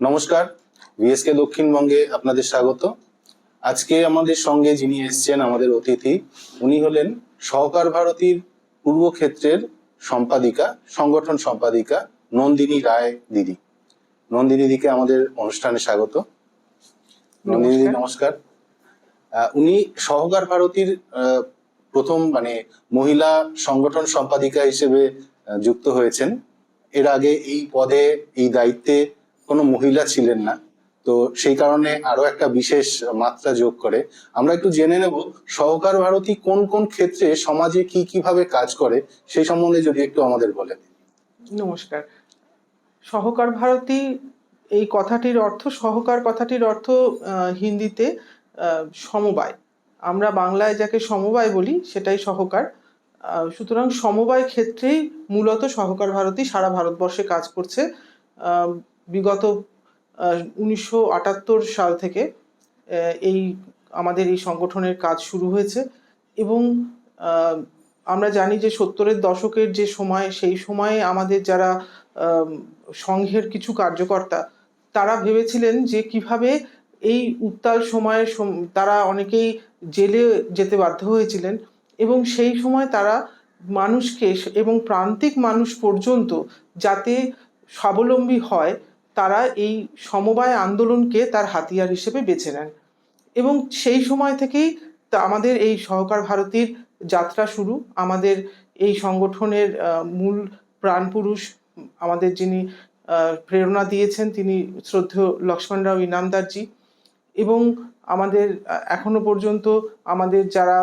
নমস্কার ভিএসকে দক্ষিণবঙ্গে আপনাদের স্বাগত। আজকে আমাদের সঙ্গে যিনি এসছেন আমাদের অতিথি উনি হলেন সহকার ভারতীর পূর্ব ক্ষেত্রের সম্পাদিকা সংগঠন সম্পাদিকা নন্দিনী রায় দিদি। নন্দিনী দিদিকে আমাদের অনুষ্ঠানে স্বাগত। নন্দিনী দিদি নমস্কার। উনি সহকার ভারতীর প্রথম মানে মহিলা সংগঠন সম্পাদিকা হিসেবে যুক্ত হয়েছেন। এর আগে এই পদে এই দায়িত্বে কোনো মহিলা ছিলেন না। তো সেই কারণে আরও একটা বিশেষ মাত্রা যোগ করে। আমরা একটু জেনে নেব, সহকার ভারতী কোন কোন ক্ষেত্রে সমাজে কি কীভাবে কাজ করে, সেই সম্বন্ধে যদি একটু আমাদের বলেন নমস্কার। সহকার ভারতী, এই কথাটির অর্থ, সহকার কথাটির অর্থ হিন্দিতে সমবায়। আমরা বাংলায় যাকে সমবায় বলি, সেটাই সহকার। সুতরাং সমবায় ক্ষেত্রেই মূলত সহকার ভারতী সারা ভারতবর্ষে কাজ করছে। বিগত উনিশশো আটাত্তর সাল থেকে এই আমাদের এই সংগঠনের কাজ শুরু হয়েছে এবং আমরা জানি যে সত্তরের দশকের যে সময়, সেই সময়ে আমাদের যারা সংঘের কিছু কার্যকর্তা, তারা ভেবেছিলেন যে কীভাবে এই উত্তাল সময়ে সম- তারা অনেকেই জেলে যেতে বাধ্য হয়েছিলেন এবং সেই সময় তারা মানুষকে এবং প্রান্তিক মানুষ পর্যন্ত যাতে স্বাবলম্বী হয় তারা এই সমবায় আন্দোলনকে তার হাতিয়ার হিসেবে বেছে নেন। এবং সেই সময় থেকেই আমাদের এই সহকার ভারতীর যাত্রা শুরু। আমাদের এই সংগঠনের মূল প্রাণপুরুষ, আমাদের যিনি প্রেরণা দিয়েছেন তিনি শ্রদ্ধেয় লক্ষ্মণরাও ইনামদারজি। এবং আমাদের এখনও পর্যন্ত আমাদের যারা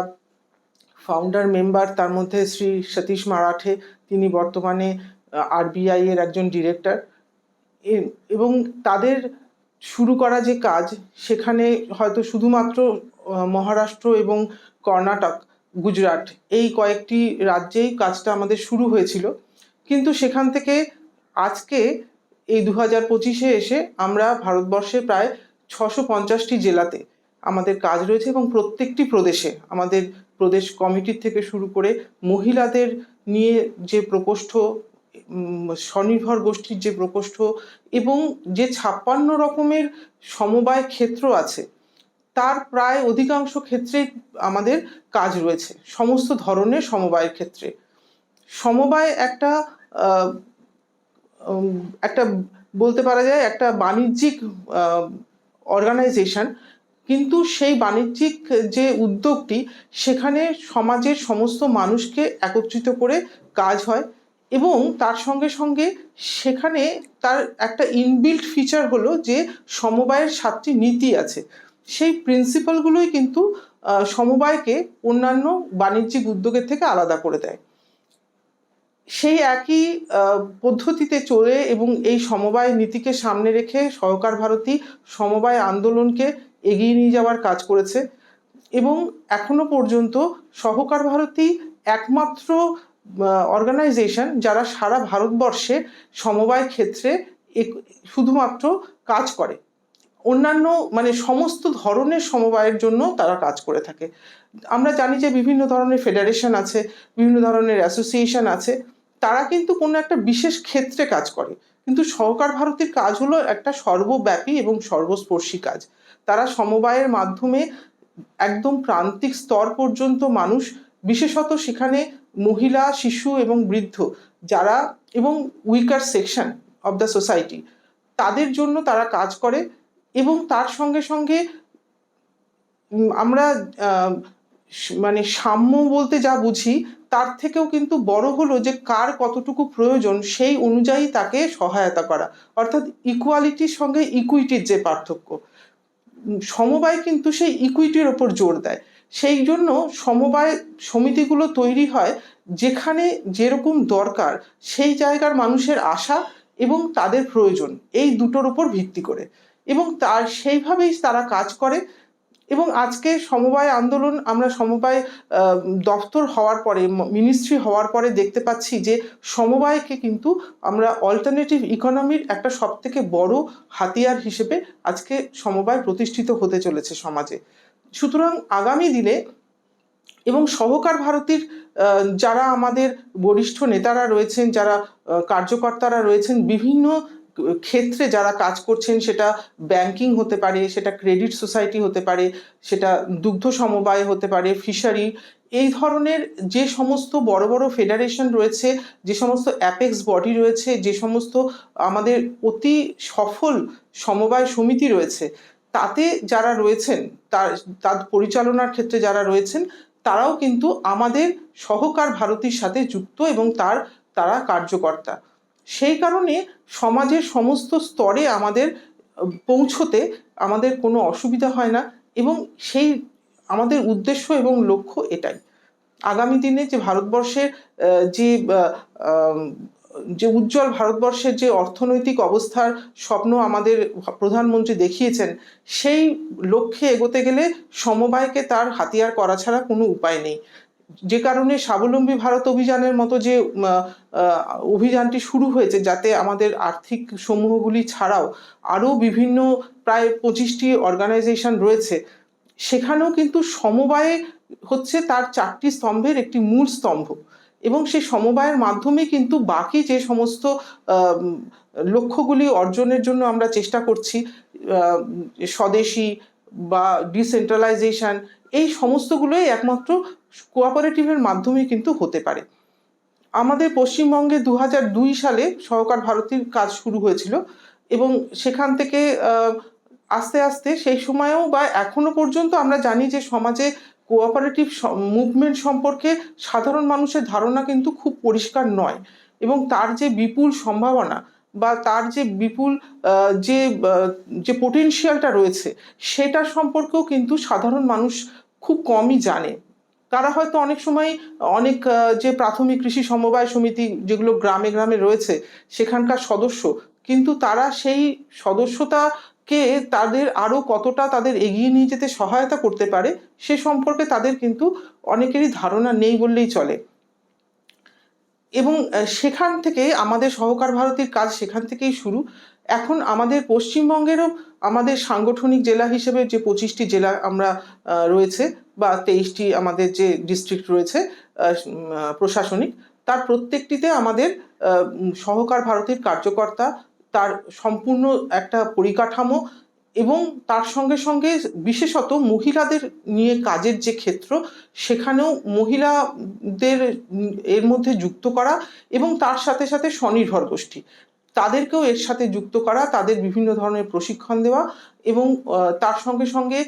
ফাউন্ডার মেম্বার তার মধ্যে শ্রী সতীশ মারাঠে, তিনি বর্তমানে আরবিআই এর একজন ডিরেক্টর এবং তাদের শুরু করা যে কাজ, সেখানে হয়তো শুধুমাত্র মহারাষ্ট্র এবং কর্ণাটক, গুজরাট এই কয়েকটি রাজ্যেই কাজটা আমাদের শুরু হয়েছিল। কিন্তু সেখান থেকে আজকে এই দু হাজার পঁচিশে এসে আমরা ভারতবর্ষে প্রায় ছশো পঞ্চাশটি জেলাতে আমাদের কাজ রয়েছে এবং প্রত্যেকটি প্রদেশে আমাদের প্রদেশ কমিটির থেকে শুরু করে মহিলাদের নিয়ে যে প্রকোষ্ঠ স্বনির্ভর গোষ্ঠীর যে প্রকোষ্ঠ এবং যে ছাপ্পান্ন রকমের সমবায় ক্ষেত্র আছে, তার প্রায় অধিকাংশ ক্ষেত্রে আমাদের কাজ রয়েছে, সমস্ত ধরনের সমবায়ের ক্ষেত্রে। সমবায় একটা একটা বলতে পারা যায় একটা বাণিজ্যিক অর্গানাইজেশন কিন্তু সেই বাণিজ্যিক যে উদ্যোগটি, সেখানে সমাজের সমস্ত মানুষকে একত্রিত করে কাজ হয়। এবং তার সঙ্গে সঙ্গে সেখানে তার একটা ইনবিল্ট ফিচার হলো যে সমবায়ের সাতটি নীতি আছে। সেই প্রিন্সিপালগুলোই কিন্তু সমবায়কে অন্যান্য বাণিজ্যিক উদ্যোগের থেকে আলাদা করে দেয়। সেই একই পদ্ধতিতে চলে এবং এই সমবায় নীতিকে সামনে রেখে সহকার ভারতী সমবায় আন্দোলনকে এগিয়ে নিয়ে যাওয়ার কাজ করেছে এবং এখনও পর্যন্ত সহকার ভারতী একমাত্র অর্গানাইজেশন যারা সারা ভারতবর্ষে সমবায় ক্ষেত্রে শুধুমাত্র কাজ করে। অন্যান্য মানে সমস্ত ধরনের সমবায়ের জন্য তারা কাজ করে থাকে। আমরা জানি যে বিভিন্ন ধরনের ফেডারেশন আছে, বিভিন্ন ধরনের অ্যাসোসিয়েশন আছে, তারা কিন্তু কোনো একটা বিশেষ ক্ষেত্রে কাজ করে। কিন্তু সহকার ভারতীর কাজ হলো একটা সর্বব্যাপী এবং সর্বস্পর্শী কাজ। তারা সমবায়ের মাধ্যমে একদম প্রান্তিক স্তর পর্যন্ত মানুষ, বিশেষত সেখানে মহিলা, শিশু এবং বৃদ্ধ যারা এবং weaker section of the society তাদের জন্য তারা কাজ করে এবং তার সঙ্গে সঙ্গে আমরা মানে সাম্য বলতে যা বুঝি তার থেকেও কিন্তু বড় হলো যে কার কতটুকু প্রয়োজন সেই অনুযায়ী তাকে সহায়তা করা। অর্থাৎ ইকুয়ালিটির সঙ্গে ইকুইটির যে পার্থক্য সমবায় কিন্তু সেই ইকুইটির ওপর জোর দেয়। সেই জন্য সমবায় সমিতিগুলো তৈরি হয় যেখানে যেরকম দরকার সেই জায়গার মানুষের আশা এবং তাদের প্রয়োজন এই দুটোর উপর ভিত্তি করে। এবং তার সেইভাবেই তারা কাজ করে এবং আজকে সমবায় আন্দোলন আমরা সমবায় দপ্তর হওয়ার পরে, মিনিস্ট্রি হওয়ার পরে দেখতে পাচ্ছি যে সমবায়কে কিন্তু আমরা অল্টারনেটিভ ইকোনমির একটা সব থেকে বড় হাতিয়ার হিসেবে আজকে সমবায় প্রতিষ্ঠিত হতে চলেছে সমাজে। সুতরাং আগামী দিনে এবং সহকার ভারতীর যারা আমাদের বরিষ্ঠ নেতারা রয়েছেন, যারা কার্যকর্তারা রয়েছেন, বিভিন্ন ক্ষেত্রে যারা কাজ করছেন, সেটা ব্যাংকিং হতে পারে, সেটা ক্রেডিট সোসাইটি হতে পারে, সেটা দুগ্ধ সমবায় হতে পারে, ফিশারি, এই ধরনের যে সমস্ত বড় বড় ফেডারেশন রয়েছে, যে সমস্ত অ্যাপেক্স বডি রয়েছে, যে সমস্ত আমাদের অতি সফল সমবায় সমিতি রয়েছে তাতে যারা রয়েছেন, তার তার পরিচালনার ক্ষেত্রে যারা রয়েছেন, তারাও কিন্তু আমাদের সহকার ভারতীর সাথে যুক্ত এবং তার, তারা কার্যকর্তা। সেই কারণে সমাজের সমস্ত স্তরে আমাদের, পৌঁছতে আমাদের কোনো অসুবিধা হয় না এবং সেই আমাদের উদ্দেশ্য এবং লক্ষ্য এটাই। আগামী দিনে যে ভারতবর্ষের যে যে উজ্জ্বল ভারতবর্ষের যে অর্থনৈতিক অবস্থার স্বপ্ন আমাদের প্রধানমন্ত্রী দেখিয়েছেন, সেই লক্ষ্যে এগোতে গেলে সমবায়কে তার হাতিয়ার করা ছাড়া কোনো উপায় নেই। যে কারণে স্বাবলম্বী ভারত অভিযানের মতো যে অভিযানটি শুরু হয়েছে, যাতে আমাদের আর্থিক সমূহগুলি ছাড়াও আরও বিভিন্ন প্রায় পঁচিশটি অর্গানাইজেশন রয়েছে, সেখানেও কিন্তু সমবায়ে হচ্ছে তার চারটি স্তম্ভের একটি মূল স্তম্ভ। এবং সেই সমবায়ের মাধ্যমে কিন্তু বাকি যে সমস্ত লক্ষ্যগুলি অর্জনের জন্য আমরা চেষ্টা করছি স্বদেশী বা ডিসেন্ট্রালাইজেশন, এই সমস্তগুলোই একমাত্র কোঅপারেটিভের মাধ্যমে কিন্তু হতে পারে। আমাদের পশ্চিমবঙ্গে দু দুই সালে সহকার ভারতীর কাজ শুরু হয়েছিল এবং সেখান থেকে আস্তে আস্তে সেই সময়েও বা এখনও পর্যন্ত আমরা জানি যে সমাজে কোঅপারেটিভ মুভমেন্ট সম্পর্কে সাধারণ মানুষের ধারণা কিন্তু খুব পরিষ্কার নয় এবং তার যে বিপুল সম্ভাবনা বা তার যে বিপুল যে যে পোটেনশিয়ালটা রয়েছে সেটা সম্পর্কেও কিন্তু সাধারণ মানুষ খুব কমই জানে। তারা হয়তো অনেক সময় অনেক যে প্রাথমিক কৃষি সমবায় সমিতি যেগুলো গ্রামে গ্রামে রয়েছে সেখানকার সদস্য কিন্তু তারা সেই সদস্যতাকে তাদের আরও কতটা তাদের এগিয়ে নিয়ে যেতে সহায়তা করতে পারে, সে সম্পর্কে তাদের কিন্তু অনেকেরই ধারণা নেই বললেই চলে। এবং সেখান থেকে আমাদের সহকার ভারতীর কাজ সেখান থেকেই শুরু। এখন আমাদের পশ্চিমবঙ্গেরও আমাদের সাংগঠনিক জেলা হিসেবে যে পঁচিশটি জেলা আমরা রয়েছে বা তেইশটি আমাদের যে ডিস্ট্রিক্ট রয়েছে প্রশাসনিক, তার প্রত্যেকটিতে আমাদের সহকার ভারতীর কার্যকর্তা তার সম্পূর্ণ একটা পরিকাঠামো এবং তার সঙ্গে সঙ্গে বিশেষত মহিলাদের নিয়ে কাজের যে ক্ষেত্র, সেখানেও মহিলাদের এর মধ্যে যুক্ত করা এবং তার সাথে সাথে স্বনির্ভর গোষ্ঠী। তাদেরকেও এর সাথে যুক্ত করা, তাদের বিভিন্ন ধরনের প্রশিক্ষণ দেওয়া এবং তার সঙ্গে সঙ্গে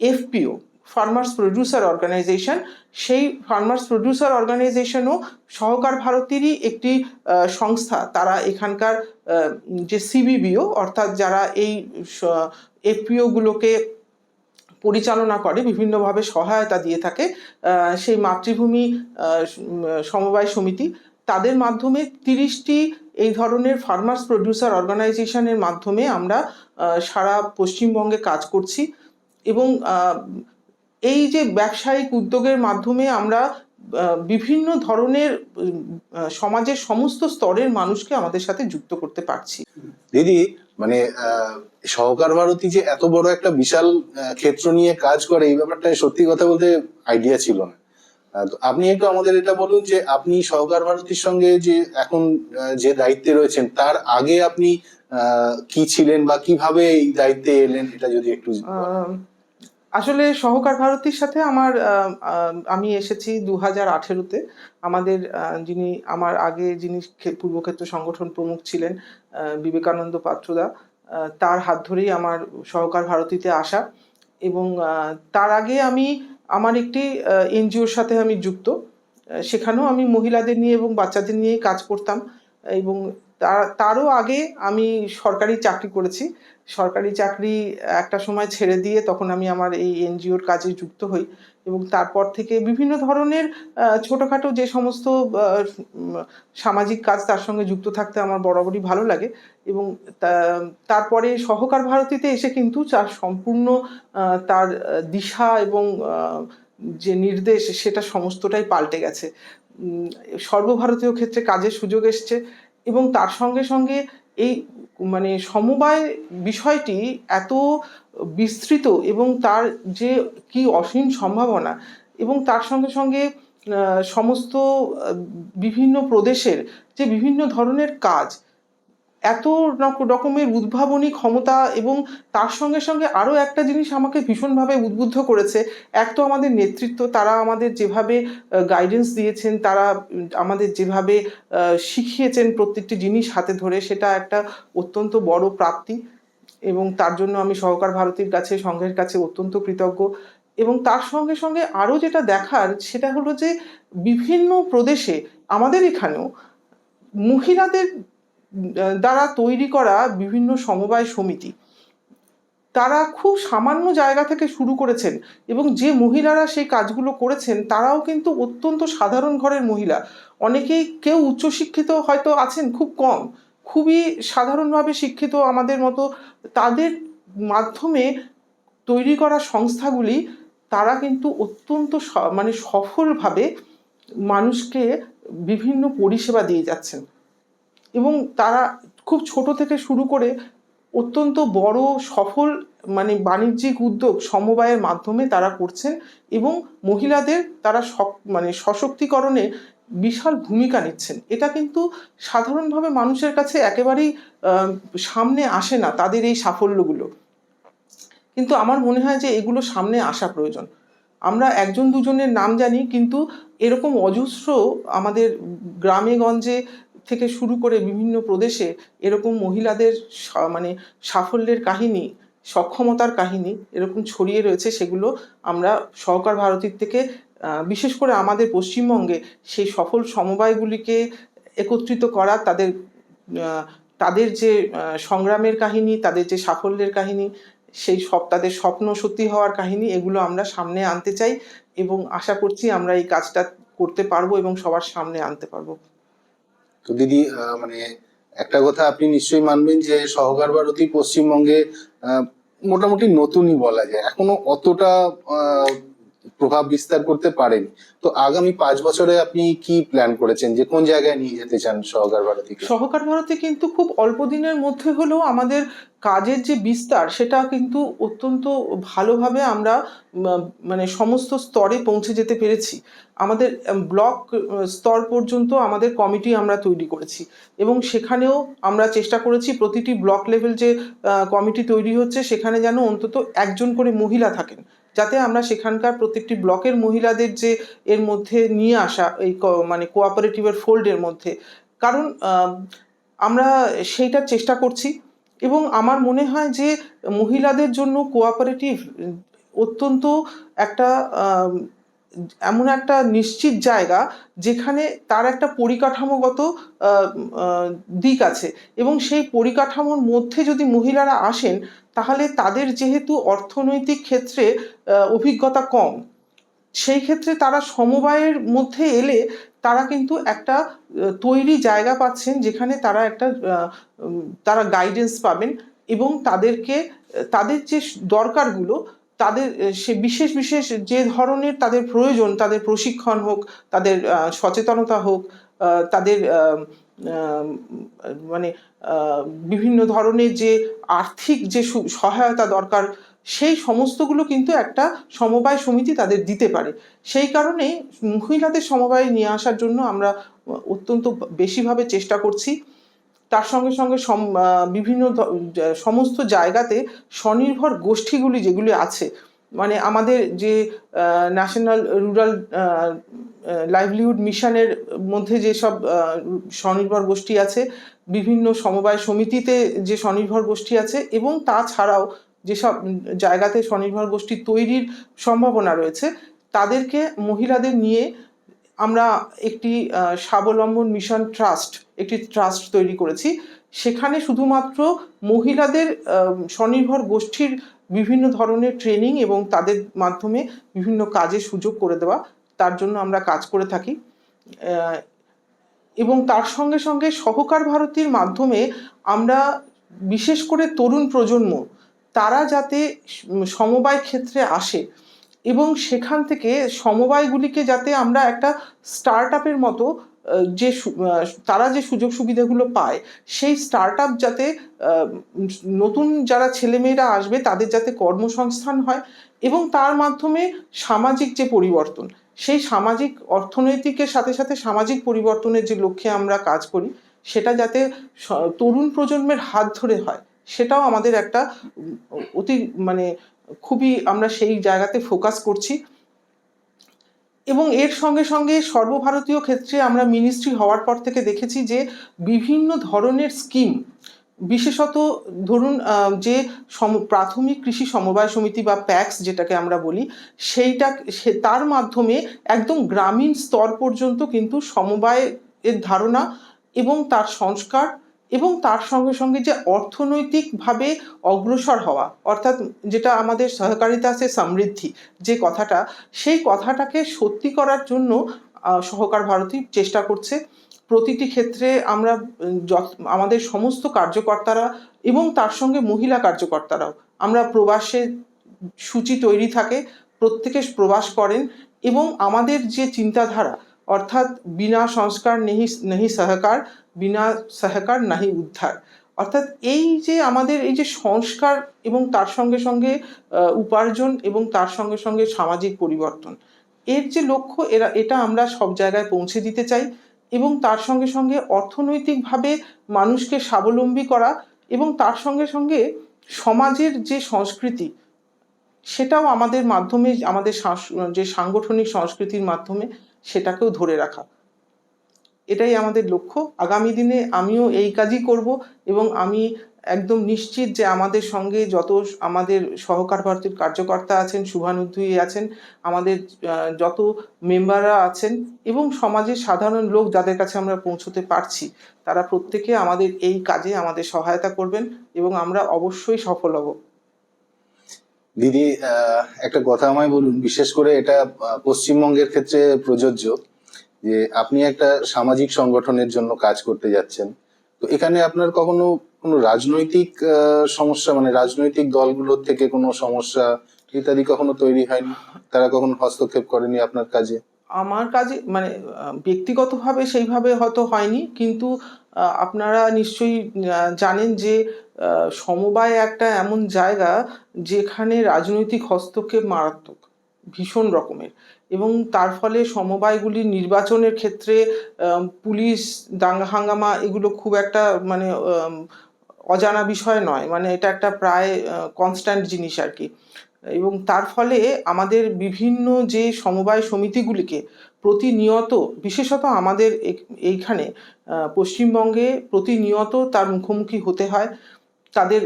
এফপিও ফার্মার্স প্রডিউসার অর্গানাইজেশন সেই ফার্মার্স প্রডিউসার অর্গানাইজেশনও সহকার ভারতেরই একটি সংস্থা। তারা এখানকার যে সিবিবিও অর্থাৎ যারা এই এফপিওগুলোকে পরিচালনা করে, বিভিন্নভাবে সহায়তা দিয়ে থাকে সেই মাতৃভূমি সমবায় সমিতি, তাদের মাধ্যমে তিরিশটি এই ধরনের ফার্মার্স প্রডিউসার অর্গানাইজেশনের মাধ্যমে আমরা সারা পশ্চিমবঙ্গে কাজ করছি এবং এই যে ব্যবসায়িক উদ্যোগের মাধ্যমে আমরা বিভিন্ন ধরনের সমাজের সমস্ত স্তরের মানুষকে আমাদের সাথে যুক্ত করতে পারছি। দিদি মানে সহকার ভারতী যে এত বড় একটা বিশাল ক্ষেত্র নিয়ে কাজ করে এই ব্যাপারটা সত্যি কথা বলতে আইডিয়া ছিল না। আপনি একটু আমাদের এটা বলুন যে আপনি সহকার ভারতীর সঙ্গে যে এখন যে দায়িত্বে রয়েছেন তার আগে আপনি আহ, কি ছিলেন বা কীভাবে এই দায়িত্বে এলেন এটা যদি একটু আসলে সহকার ভারতীর সাথে আমার আমি এসেছি দু হাজার আঠেরোতে। আমাদের যিনি আমার আগে যিনি পূর্বক্ষেত্র সংগঠন প্রমুখ ছিলেন বিবেকানন্দ পাত্রদা তার হাত ধরেই আমার সহকার ভারতীতে আসা। এবং তার আগে আমি আমার একটি এনজিওর সাথে আমি যুক্ত। সেখানেও আমি মহিলাদের নিয়ে এবং বাচ্চাদের নিয়ে কাজ করতাম। এবং তারও আগে আমি সরকারি চাকরি করেছি। সরকারি চাকরি একটা সময় ছেড়ে দিয়ে তখন আমি আমার এই এনজিওর কাজে যুক্ত হই এবং তারপর থেকে বিভিন্ন ধরনের ছোটোখাটো যে সমস্ত সামাজিক কাজ তার সঙ্গে যুক্ত থাকতে আমার বরাবরই ভালো লাগে এবং তারপরে সহকার ভারতীতে এসে কিন্তু তার সম্পূর্ণ তার দিশা এবং যে নির্দেশ সেটা সমস্তটাই পাল্টে গেছে। সর্বভারতীয় ক্ষেত্রে কাজের সুযোগ এসছে এবং তার সঙ্গে সঙ্গে এই মানে সমবায় বিষয়টি এত বিস্তৃত এবং তার যে কি অসীম সম্ভাবনা এবং তার সঙ্গে সঙ্গে সমস্ত বিভিন্ন প্রদেশের যে বিভিন্ন ধরনের কাজ এত রকমের উদ্ভাবনী ক্ষমতা এবং তার সঙ্গে সঙ্গে আরও একটা জিনিস আমাকে ভীষণভাবে উদ্বুদ্ধ করেছে। এক তো আমাদের নেতৃত্ব, তারা আমাদের যেভাবে গাইডেন্স দিয়েছেন, তারা আমাদের যেভাবে শিখিয়েছেন প্রত্যেকটি জিনিস হাতে ধরে, সেটা একটা অত্যন্ত বড় প্রাপ্তি এবং তার জন্য আমি সহকার ভারতীর কাছে, সংঘের কাছে অত্যন্ত কৃতজ্ঞ। এবং তার সঙ্গে সঙ্গে আরও যেটা দেখার, সেটা হলো যে বিভিন্ন প্রদেশে, আমাদের এখানেও, মহিলাদের দ্বারা তৈরি করা বিভিন্ন সমবায় সমিতি। তারা খুব সামান্য জায়গা থেকে শুরু করেছেন এবং যে মহিলারা সেই কাজগুলো করেছেন, তারাও কিন্তু অত্যন্ত সাধারণ ঘরের মহিলা। অনেকেই কেউ উচ্চশিক্ষিত হয়তো আছেন খুব কম, খুবই সাধারণভাবে শিক্ষিত আমাদের মতো। তাদের মাধ্যমে তৈরি করা সংস্থাগুলি, তারা কিন্তু অত্যন্ত মানে সফলভাবে মানুষকে বিভিন্ন পরিষেবা দিয়ে যাচ্ছেন। এবং তারা খুব ছোট থেকে শুরু করে অত্যন্ত বড়, সফল মানে বাণিজ্যিক উদ্যোগ সমবায়ের মাধ্যমে তারা করছেন এবং মহিলাদের তারা মানে সশক্তিকরণে বিশাল ভূমিকা নিচ্ছেন। এটা কিন্তু সাধারণভাবে মানুষের কাছে একেবারেই সামনে আসে না তাদের এই সাফল্যগুলো। কিন্তু আমার মনে হয় যে এগুলো সামনে আসা প্রয়োজন। আমরা একজন দুজনের নাম জানি, কিন্তু এরকম অজস্র আমাদের গ্রামে গঞ্জে থেকে শুরু করে বিভিন্ন প্রদেশে এরকম মহিলাদের মানে সাফল্যের কাহিনী, সক্ষমতার কাহিনী এরকম ছড়িয়ে রয়েছে, সেগুলো আমরা সহকার ভারতীর থেকে বিশেষ করে আমাদের পশ্চিমবঙ্গে সেই সফল সমবায়গুলিকে একত্রিত করা, তাদের তাদের যে সংগ্রামের কাহিনী, তাদের যে সাফল্যের কাহিনী, সেই সব, তাদের স্বপ্ন সত্যি হওয়ার কাহিনী, এগুলো আমরা সামনে আনতে চাই এবং আশা করছি আমরা এই কাজটা করতে পারব এবং সবার সামনে আনতে পারব। তো দিদি মানে একটা কথা আপনি নিশ্চয়ই মানবেন যে সহকার ভারতী পশ্চিমবঙ্গে মোটামুটি নতুনই বলা যায়। এখনও অতটা প্রভাব বিস্তার করতে পারেনি। তো আগামী পাঁচ বছরে আপনি কি প্ল্যান করেছেন? যে কোন জায়গায় নিয়ে যেতে চান সহকার ভারতী সহকার ভারতী কিন্তু খুব অল্প দিনের মধ্যে হলেও আমাদের কাজের যে বিস্তার, সেটা কিন্তু অত্যন্ত ভালোভাবে আমরা মানে সমস্ত স্তরে পৌঁছে যেতে পেরেছি। আমাদের ব্লক স্তর পর্যন্ত আমাদের কমিটি আমরা তৈরি করেছি এবং সেখানেও আমরা চেষ্টা করেছি প্রতিটি ব্লক লেভেল যে কমিটি তৈরি হচ্ছে, সেখানে যেন অন্তত একজন করে মহিলা থাকেন, যাতে আমরা সেখানকার প্রত্যেকটি ব্লকের মহিলাদের যে, এর মধ্যে নিয়ে আসা, এই মানে কোঅপারেটিভের ফোল্ডের মধ্যে। কারণ আমরা সেইটার চেষ্টা করছি। এবং আমার মনে হয় যে মহিলাদের জন্য কোঅপারেটিভ অত্যন্ত একটা এমন একটা নিশ্চিত জায়গা যেখানে তার একটা পরিকাঠামোগত দিক আছে। এবং সেই পরিকাঠামোর মধ্যে যদি মহিলারা আসেন, তাহলে তাদের যেহেতু অর্থনৈতিক ক্ষেত্রে অভিজ্ঞতা কম, সেই ক্ষেত্রে তারা সমবায়ের মধ্যে এলে তারা কিন্তু একটা তৈরি জায়গা পাচ্ছেন যেখানে তারা একটা তারা গাইডেন্স পাবেন এবং তাদেরকে, তাদের যে দরকারগুলো, তাদের সে বিশেষ বিশেষ যে ধরনের তাদের প্রয়োজন, তাদের প্রশিক্ষণ হোক, তাদের সচেতনতা হোক তাদের মানে বিভিন্ন ধরনের যে আর্থিক যে সহায়তা দরকার সেই সমস্তগুলো কিন্তু একটা সমবায় সমিতি তাদের দিতে পারে। সেই কারণে মহিলাদের সমবায় নিয়ে আসার জন্য আমরা অত্যন্ত বেশিভাবে চেষ্টা করছি। তার সঙ্গে সঙ্গে বিভিন্ন সমস্ত জায়গাতে স্বনির্ভর গোষ্ঠীগুলি যেগুলি আছে মানে আমাদের যে ন্যাশনাল রুরাল লাইভলিহুড মিশনের মধ্যে যেসব স্বনির্ভর গোষ্ঠী আছে, বিভিন্ন সমবায় সমিতিতে যে স্বনির্ভর গোষ্ঠী আছে এবং তাছাড়াও যেসব জায়গাতে স্বনির্ভর গোষ্ঠী তৈরির সম্ভাবনা রয়েছে, তাদেরকে মহিলাদের নিয়ে আমরা একটি স্বাবলম্বন মিশন ট্রাস্ট একটি ট্রাস্ট তৈরি করেছি। সেখানে শুধুমাত্র মহিলাদের স্বনির্ভর গোষ্ঠীর বিভিন্ন ধরনের ট্রেনিং এবং তাদের মাধ্যমে বিভিন্ন কাজের সুযোগ করে দেওয়া, তার জন্য আমরা কাজ করে থাকি। এবং তার সঙ্গে সঙ্গে সহকার ভারতীর মাধ্যমে আমরা বিশেষ করে তরুণ প্রজন্ম তারা যাতে সমবায় ক্ষেত্রে আসে এবং সেখান থেকে সমবায়গুলিকে যাতে আমরা একটা স্টার্ট আপের মতো যে তারা যে সুযোগ সুবিধাগুলো পায়, সেই স্টার্ট আপ যাতে নতুন যারা ছেলেমেয়েরা আসবে তাদের যাতে কর্মসংস্থান হয় এবং তার মাধ্যমে সামাজিক যে পরিবর্তন, সেই সামাজিক অর্থনৈতিকের সাথে সাথে সামাজিক পরিবর্তনের যে লক্ষ্যে আমরা কাজ করি, সেটা যাতে তরুণ প্রজন্মের হাত ধরে হয়। সেটাও আমাদের একটা অতি মানে খুবই আমরা সেই জায়গাতে ফোকাস করছি। এবং এর সঙ্গে সঙ্গে সর্বভারতীয় ক্ষেত্রে আমরা মিনিস্ট্রি হওয়ার পর থেকে দেখেছি যে বিভিন্ন ধরনের স্কিম বিশেষত ধরুন যে সম- প্রাথমিক কৃষি সমবায় সমিতি বা প্যাক্স যেটাকে আমরা বলি, সেইটা, সে, তার মাধ্যমে একদম গ্রামীণ স্তর পর্যন্ত কিন্তু সমবায় এর ধারণা এবং তার সংস্কার এবং তার সঙ্গে সঙ্গে যে অর্থনৈতিকভাবে অগ্রসর হওয়া, অর্থাৎ যেটা আমাদের সহকারিতা আছে সমৃদ্ধি, যে কথাটা, সেই কথাটাকে সত্যি করার জন্য সহকার ভারতী চেষ্টা করছে। প্রতিটি ক্ষেত্রে আমরা আমাদের সমস্ত কার্যকর্তারা এবং তার সঙ্গে মহিলা কার্যকর্তারাও, আমরা প্রবাসে সূচি তৈরি থাকে, প্রত্যেকে প্রবাস করেন এবং আমাদের যে চিন্তাধারা, অর্থাৎ বিনা সংস্কার নেহি নেহি সহকার বিনা সহকার নাহি উদ্ধার। অর্থাৎ এই যে আমাদের এই যে সংস্কার এবং তার সঙ্গে সঙ্গে উপার্জন এবং তার সঙ্গে সঙ্গে সামাজিক পরিবর্তন, এর যে লক্ষ্য এরা, এটা আমরা সব জায়গায় পৌঁছে দিতে চাই এবং তার সঙ্গে সঙ্গে অর্থনৈতিকভাবে মানুষকে স্বাবলম্বী করা এবং তার সঙ্গে সঙ্গে সমাজের যে সংস্কৃতি, সেটাও আমাদের মাধ্যমে, আমাদের যে সাংগঠনিক সংস্কৃতির মাধ্যমে সেটাকেও ধরে রাখা। এটাই আমাদের লক্ষ্য। আগামী দিনে আমিও এই কাজই করব এবং আমি একদম নিশ্চিত যে আমাদের সঙ্গে যত আমাদের সহকার ভারতীর কার্যকর্তা আছেন শুভানুধ্যায়ী আছেন, আমাদের যত মেম্বাররা আছেন এবং সমাজের সাধারণ লোক যাদের কাছে আমরা পৌঁছতে পারছি, তারা প্রত্যেকে আমাদের এই কাজে আমাদের সহায়তা করবেন এবং আমরা অবশ্যই সফল হব। দিদি একটা কথা আমায় বলুন, বিশেষ করে এটা পশ্চিমবঙ্গের ক্ষেত্রে প্রযোজ্য। যে আপনি একটা সামাজিক সংগঠনের জন্য কাজ করতে যাচ্ছেন। তো এখানে আপনার কখনো কোনো রাজনৈতিক সমস্যা মানে রাজনৈতিক দলগুলোর থেকে কোনো সমস্যা ইত্যাদি কখনো তৈরি হয়নি? তারা কখনো হস্তক্ষেপ করেনি আপনার কাজে? আমার কাজে মানে ব্যক্তিগতভাবে সেইভাবে হয়তো হয়নি, কিন্তু আপনারা নিশ্চয়ই জানেন যে সমবায় একটা এমন জায়গা যেখানে রাজনৈতিক হস্তক্ষেপ মারাত্মক, ভীষণ রকমের। এবং তার ফলে সমবায়গুলির নির্বাচনের ক্ষেত্রে পুলিশ, দাঙ্গা, হাঙ্গামা এগুলো খুব একটা মানে অজানা বিষয় নয়। মানে এটা একটা প্রায় কনস্ট্যান্ট জিনিস আর কি। এবং তার ফলে আমাদের বিভিন্ন যে সমবায় সমিতিগুলিকে প্রতিনিয়ত, বিশেষত আমাদের এইখানে পশ্চিমবঙ্গে প্রতিনিয়ত তার মুখোমুখি হতে হয়। তাদের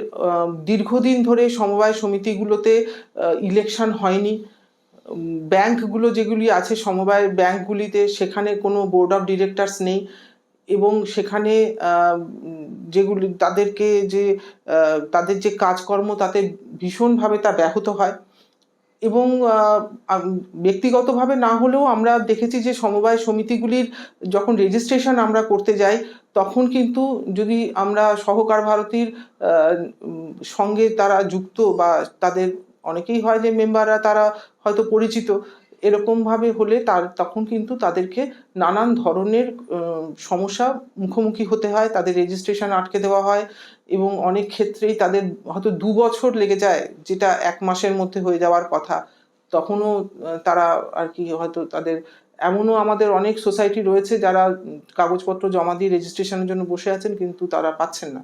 দীর্ঘদিন ধরে সমবায় সমিতিগুলোতে ইলেকশন হয়নি। ব্যাংকগুলো যেগুলি আছে, সমবায় ব্যাংকগুলিতে সেখানে কোনো বোর্ড অফ ডিরেক্টরস নেই এবং সেখানে যেগুলি, তাদেরকে যে তাদের যে কাজকর্ম তাতে ভীষণভাবে তা ব্যাহত হয় এবং ব্যক্তিগতভাবে না হলেও আমরা দেখেছি যে সমবায় সমিতিগুলির যখন রেজিস্ট্রেশন আমরা করতে যাই, তখন কিন্তু যদি আমরা সহকার ভারতীর সঙ্গে তারা যুক্ত বা তাদের অনেকেই হয় যে মেম্বাররা তারা হয়তো পরিচিত। এরকমভাবে হলে তার, তখন কিন্তু তাদেরকে নানান ধরনের সমস্যা মুখোমুখি হতে হয়, তাদের রেজিস্ট্রেশন আটকে দেওয়া হয় এবং অনেক ক্ষেত্রেই তাদের হয়তো দু বছর লেগে যায় যেটা এক মাসের মধ্যে হয়ে যাওয়ার কথা। তখনও তারা আর কি হয়তো তাদের, এমনও আমাদের অনেক সোসাইটি রয়েছে যারা কাগজপত্র জমা দিয়ে রেজিস্ট্রেশনের জন্য বসে আছেন কিন্তু তারা পাচ্ছেন না।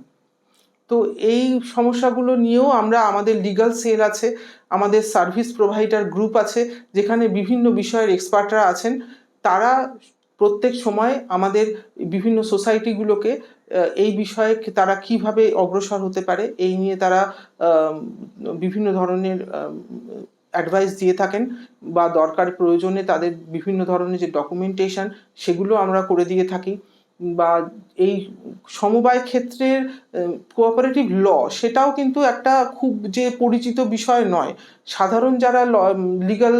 তো এই সমস্যাগুলো নিয়েও আমরা আমাদের লিগ্যাল সেল আছে, আমাদের সার্ভিস প্রোভাইডার গ্রুপ আছে, যেখানে বিভিন্ন বিষয়ের এক্সপার্টরা আছেন। তারা প্রত্যেক সময় আমাদের বিভিন্ন সোসাইটিগুলোকে এই বিষয়ে তারা কীভাবে অগ্রসর হতে পারে, এই নিয়ে তারা বিভিন্ন ধরনের অ্যাডভাইস দিয়ে থাকেন বা দরকার প্রয়োজনে তাদের বিভিন্ন ধরনের যে ডকুমেন্টেশন সেগুলো আমরা করে দিয়ে থাকি। বা এই সমবায় ক্ষেত্রের কোঅপারেটিভ ল সেটাও কিন্তু একটা খুব যে পরিচিত বিষয় নয়। সাধারণ যারা ল লিগাল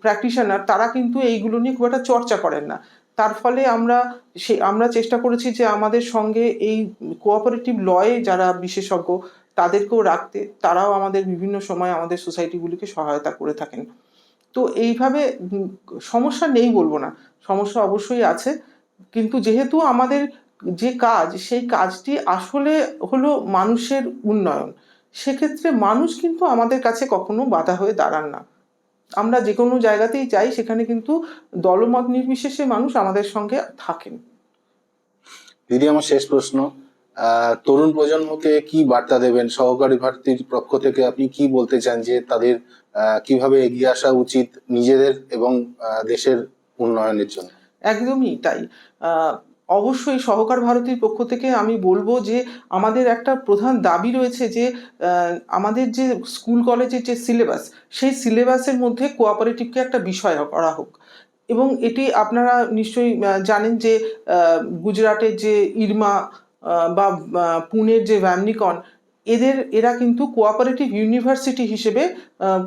প্র্যাকটিশনার তারা কিন্তু এইগুলো নিয়ে খুব একটা চর্চা করেন না। তার ফলে আমরা সে, আমরা চেষ্টা করেছি যে আমাদের সঙ্গে এই কোঅপারেটিভ লয়ে যারা বিশেষজ্ঞ তাদেরকেও রাখতে, তারাও আমাদের বিভিন্ন সময় আমাদের সোসাইটিগুলিকে সহায়তা করে থাকেন। তো এইভাবে সমস্যা নেই বলব না। সমস্যা অবশ্যই আছে। কিন্তু যেহেতু আমাদের যে কাজ, সেই কাজটি আসলে হলো মানুষের উন্নয়ন। সেক্ষেত্রে মানুষ কিন্তু আমাদের কাছে কখনো বাধা হয়ে দাঁড়ান না। আমরা যে কোনো জায়গাতেই যাই, সেখানে কিন্তু দলমত নির্বিশেষে মানুষ আমাদের সঙ্গে থাকেন। দিদি, আমার শেষ প্রশ্ন। তরুণ প্রজন্মকে কি বার্তা দেবেন? সহকারী ভারতীর পক্ষ থেকে আপনি কি বলতে চান যে তাদের কীভাবে এগিয়ে আসা উচিত নিজেদের এবং দেশের উন্নয়নের জন্য? একদমই তাই। অবশ্যই সহকার ভারতীর পক্ষ থেকে আমি বলব যে, আমাদের একটা প্রধান দাবি রয়েছে যে আমাদের যে স্কুল কলেজের যে সিলেবাস, সেই সিলেবাসের মধ্যে কোঅপারেটিভকে একটা বিষয় করা হোক। এবং এটি আপনারা নিশ্চয়ই জানেন যে গুজরাটের যে ইরমা বা পুনের যে ভ্যামনিকন, এদের, এরা কিন্তু কোঅপারেটিভ ইউনিভার্সিটি হিসেবে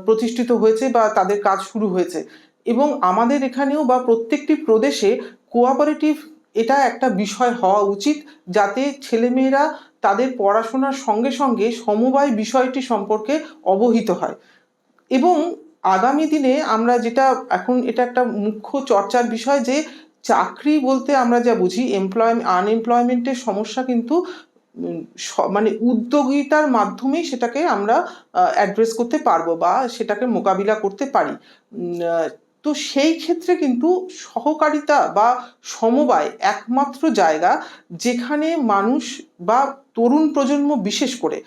প্রতিষ্ঠিত হয়েছে বা তাদের কাজ শুরু হয়েছে। এবং আমাদের এখানেও বা প্রত্যেকটি প্রদেশে কোঅপারেটিভ এটা একটা বিষয় হওয়া উচিত যাতে ছেলেমেয়েরা তাদের পড়াশোনার সঙ্গে সঙ্গে সমবায় বিষয়টি সম্পর্কে অবহিত হয়। এবং আগামী দিনে আমরা যেটা এখন এটা একটা মুখ্য চর্চার বিষয় যে চাকরি বলতে আমরা যা বুঝি এমপ্লয় আনএমপ্লয়মেন্টের সমস্যা কিন্তু মানে উদ্যোগিতার মাধ্যমেই সেটাকে আমরা অ্যাড্রেস করতে পারব বা সেটাকে মোকাবিলা করতে পারি। তো সেই ক্ষেত্রে কিন্তু সহকারিতা বা সমবায় একমাত্র জায়গা যেখানে মানুষ বা তরুণ প্রজন্ম বিশেষ করে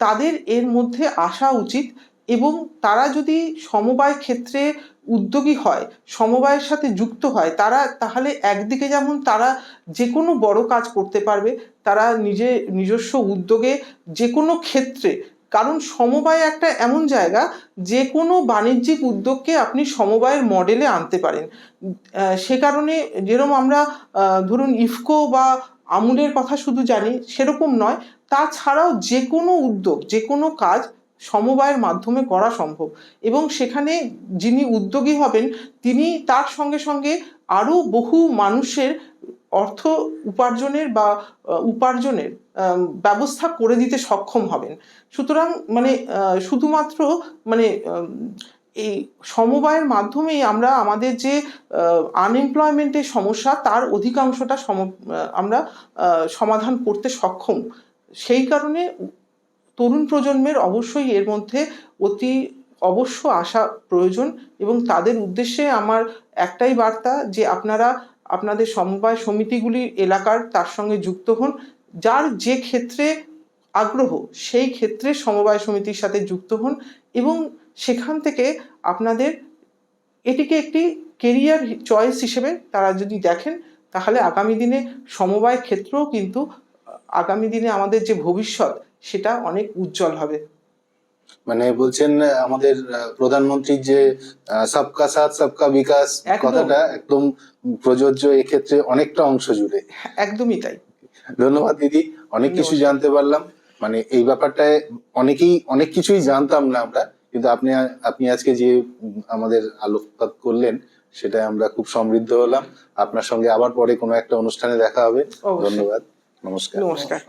তাদের এর মধ্যে আসা উচিত এবং তারা যদি সমবায় ক্ষেত্রে উদ্যোগী হয়, সমবায়ের সাথে যুক্ত হয়, তারা তাহলে একদিকে যেমন তারা যে কোনো বড় কাজ করতে পারবে, তারা নিজে নিজস্ব উদ্যোগে যে কোনো ক্ষেত্রে কারণ সমবায় একটা এমন জায়গা যে কোনো বাণিজ্যিক উদ্যোগকে আপনি সমবায়ের মডেলে আনতে পারেন। সে কারণে যেরকম আমরা ধরুন ইফকো বা আমুলের কথা শুধু জানি, সেরকম নয়। তাছাড়াও যে কোনো উদ্যোগ যে কোনো কাজ সমবায়ের মাধ্যমে করা সম্ভব। এবং সেখানে যিনি উদ্যোগী হবেন, তিনি তার সঙ্গে সঙ্গে আরও বহু মানুষের অর্থ উপার্জনের বা উপার্জনের ব্যবস্থা করে দিতে সক্ষম হবেন। সুতরাং মানে শুধুমাত্র মানে এই সমবায়ের মাধ্যমেই আমরা আমাদের যে আনএমপ্লয়মেন্টের সমস্যা, তার অধিকাংশটা সম আমরা সমাধান করতে সক্ষম। সেই কারণে তরুণ প্রজন্মের অবশ্যই এর মধ্যে অতি অবশ্য আসা প্রয়োজন এবং তাদের উদ্দেশ্যে আমার একটাই বার্তা যে, আপনারা আপনাদের সমবায় সমিতিগুলি এলাকার তার সঙ্গে যুক্ত হন, যার যে ক্ষেত্রে আগ্রহ, সেই ক্ষেত্রে সমবায় সমিতির সাথে যুক্ত হন এবং সেখান থেকে আপনাদের এটিকে একটি কেরিয়ার চয়েস হিসেবে তারা যদি দেখেন, তাহলে আগামী দিনে সমবায় ক্ষেত্রেও কিন্তু, আগামী দিনে আমাদের যে ভবিষ্যৎ, সেটা অনেক উজ্জ্বল হবে। মানে বলছেন আমাদের প্রধানমন্ত্রীর যে সবকা সাথ সবকা বিকাশ কথাটা একদম প্রযোজ্য এক্ষেত্রে অনেকটা অংশ জুড়ে। একদমই তাই। ধন্যবাদ দিদি অনেক কিছু জানতে পারলাম। মানে এই ব্যাপারটায় অনেকেই অনেক কিছুই জানতাম না আমরা কিন্তু আপনি আপনি আজকে যে আমাদের আলোকপাত করলেন সেটা আমরা খুব সমৃদ্ধ হলাম। আপনার সঙ্গে আবার পরে কোনো একটা অনুষ্ঠানে দেখা হবে। ধন্যবাদ। নমস্কার। নমস্কার।